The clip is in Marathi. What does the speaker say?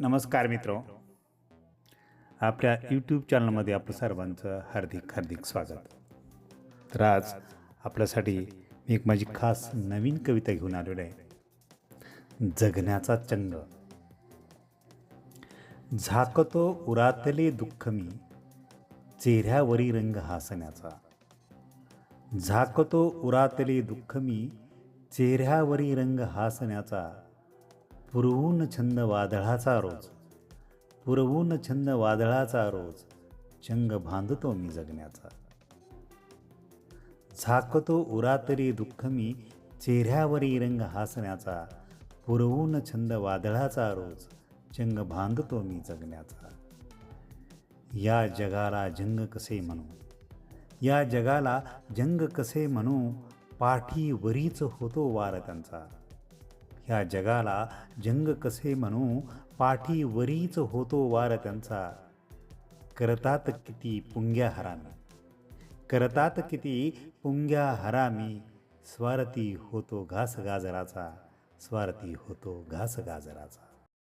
नमस्कार मित्र. आपल्या यूट्यूब चॅनलमध्ये आपलं सर्वांचं हार्दिक हार्दिक स्वागत. तर आज आपल्यासाठी मी एक माझी खास नवीन कविता घेऊन आलेलो आहे. जगण्याचा चंग झाकतो उरातले दुःख मी चेहऱ्यावरी रंग हासण्याचा. झाकतो उरातले दुःख मी चेहऱ्यावरी रंग हासण्याचा. पुरवून छंद वादळाचा रोज. पुरवून छंद वादळाचा रोज. चंग बांधतो मी जगण्याचा. झाकतो उरातरी दुःख मी चेहऱ्यावरी रंग हासण्याचा. पुरवून छंद वादळाचा रोज. चंग बांधतो मी जगण्याचा. या जगाला जंग कसे म्हणू? या जगाला जंग कसे म्हणू? पाठीवरीच होतो वार त्यांचा. ह्या जगाला जंग कसे म्हणू? पाठीवरीच होतो वार त्यांचा. करतात किती पुंग्या हरामी. करतात किती पुंग्या हरामी. स्वार्थी होतो घास गाजराचा. स्वार्थी होतो घास गाजराचा.